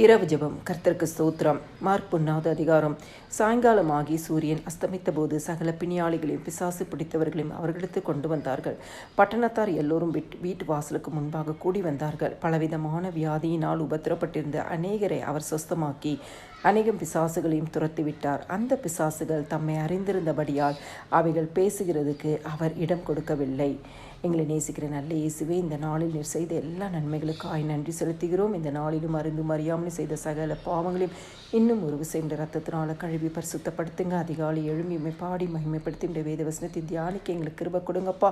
இரவு ஜெபம். கர்த்தருக்கு ஸ்தோத்திரம். மார்க் பொன்னாவது அதிகாரம். சாயங்காலமாகி சூரியன் அஸ்தமித்த போது சகல பிணியாளிகளையும் பிசாசு பிடித்தவர்களையும் அவர்களுக்கு கொண்டு வந்தார்கள். பட்டணத்தார் எல்லோரும் வீட்டு வாசலுக்கு முன்பாக கூடி வந்தார்கள். பலவிதமான வியாதியினால் உபத்திரப்பட்டிருந்த அநேகரை அவர் சொஸ்தமாக்கி அநேகம் பிசாசுகளையும் துரத்திவிட்டார் அந்த பிசாசுகள் தம்மை அறிந்திருந்தபடியால் அவைகள் பேசுகிறதுக்கு அவர் இடம் கொடுக்கவில்லை. எங்களை நேசிக்கிற நல்ல இயேசுவே இந்த நாளில் நீர் செய்த எல்லா நன்மைகளுக்காய் நன்றி செலுத்துகிறோம். இந்த நாளிலும் அறிந்தும் அறியாமல் செய்த சகல பாவங்களையும் இன்னும் ஒரு விசைந்த ரத்தத்தினால கழுவி பரிசுத்தப்படுத்துங்க. அதிகாலை எழுமையுமே பாடி மகிமைப்படுத்தி இந்த வேத வசனத்தை தியானிக்க எங்களுக்கு கிருப கொடுங்கப்பா.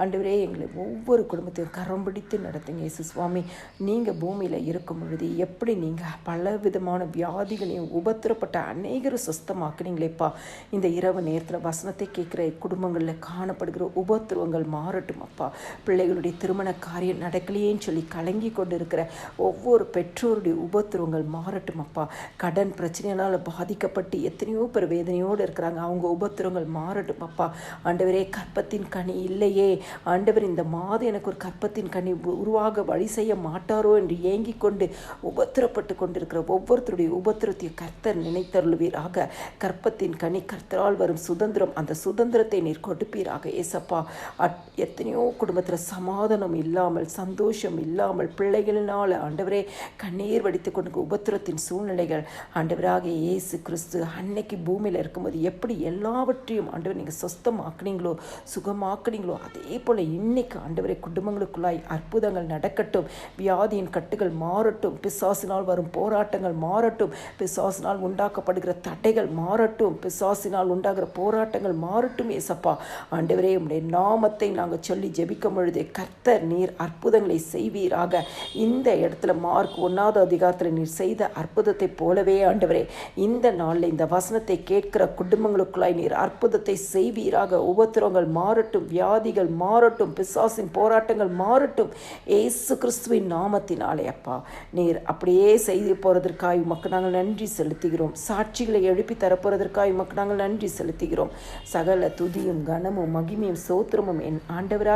ஆண்டவரே எங்களை ஒவ்வொரு குடும்பத்தையும் கரம் பிடித்து நடத்துங்க. இயேசு சுவாமி நீங்கள் பூமியில் இருக்கும் பொழுது எப்படி நீங்கள் பல விதமான வியாதிகளையும் உபத்திரப்பட்ட அநேகரும் சுஸ்தமாக்குனீங்களேப்பா. இந்த இரவு நேரத்தில் வசனத்தை கேட்குற குடும்பங்களில் காணப்படுகிற உபத்திரவங்கள் மாறட்டும்? அப்பா பிள்ளைகளுடைய திருமண காரியம் நடக்கலையேன்னு சொல்லி கலங்கி கொண்டு இருக்கிற ஒவ்வொரு பெற்றோருடைய உபத்திரவங்கள் மாறட்டும் அப்பா. கடன் பிரச்சனையினால் பாதிக்கப்பட்டு எத்தனையோ பேர் வேதனையோடு இருக்கிறாங்க. அவங்க உபத்திரவங்கள் மாறட்டும் அப்பா. ஆண்டவரே கற்பத்தின் கனி இல்லையே. ஆண்டவர் இந்த மாதம் எனக்கு ஒரு கற்பத்தின் கனி உருவாக வழி செய்ய மாட்டாரோ என்று ஏங்கி கொண்டு உபத்திரப்பட்டு கொண்டிருக்கிற ஒவ்வொருத்தருடைய உபத்திரத்தையும் கர்த்தர் நினைத்தருள்வீராக. கற்பத்தின் கனி கர்த்தரால் வரும் சுதந்திரம் அந்த சுதந்திரத்தை நீர் கொடுப்பீராக. ஏசப்பா அட் எத்தனையோ குடும்பத்தில் சமாதானம் இல்லாமல் சந்தோஷம் இல்லாமல் பிள்ளைகளினால் ஆண்டவரே கண்ணீர் வடித்து கொண்டு உபத்திரத்தின் சூழ்நிலைகள். ஆண்டவராக இயேசு கிறிஸ்து அன்னைக்கு பூமியில் இருக்கும்போது எப்படி எல்லாவற்றையும் ஆண்டவர் நீங்கள் சொஸ்தமாக்குனீங்களோ சுகமாக்குனீங்களோ அதே போல் இன்னைக்கு ஆண்டவரை குடும்பங்களுக்குள்ளாய் அற்புதங்கள் நடக்கட்டும். வியாதியின் கட்டுகள் மாறட்டும். பிசாசினால் வரும் போராட்டங்கள் மாறட்டும். பிசாசினால் உண்டாக்கப்படுகிற தடைகள் மாறட்டும். பிசாசினால் உண்டாகிற போராட்டங்கள் மாறட்டும் ஏசப்பா ஆண்டவரே உடைய நாமத்தை நாங்கள் சொல்லி சொல்லி ஜெபிக்கும் பொழுது கர்த்தர் நீர் அற்புதங்களை செய்வீராக. இந்த இடத்துல மார்க் ஒன்றாவது அதிகாரத்தில் நீர் செய்த அற்புதத்தை போலவே ஆண்டவரே இந்த நாளில் இந்த வசனத்தை கேட்கிற குடும்பங்களுக்குள்ளாய் நீர் அற்புதத்தை செய்வீராக. உபத்திரங்கள் மாறட்டும் வியாதிகள் மாறட்டும் பிசாசின் போராட்டங்கள் மாறட்டும். ஏசு கிறிஸ்துவின் நாமத்தினாலே அப்பா நீர் அப்படியே செய்து போகிறதற்காக உமக்கு நாங்கள் நன்றி செலுத்துகிறோம். சாட்சிகளை எழுப்பி தரப்போறதற்காக உமக்கு நாங்கள் நன்றி செலுத்துகிறோம். சகல துதியும் கனமும் மகிமையும் சோத்திரமும் என் ஆண்டவராக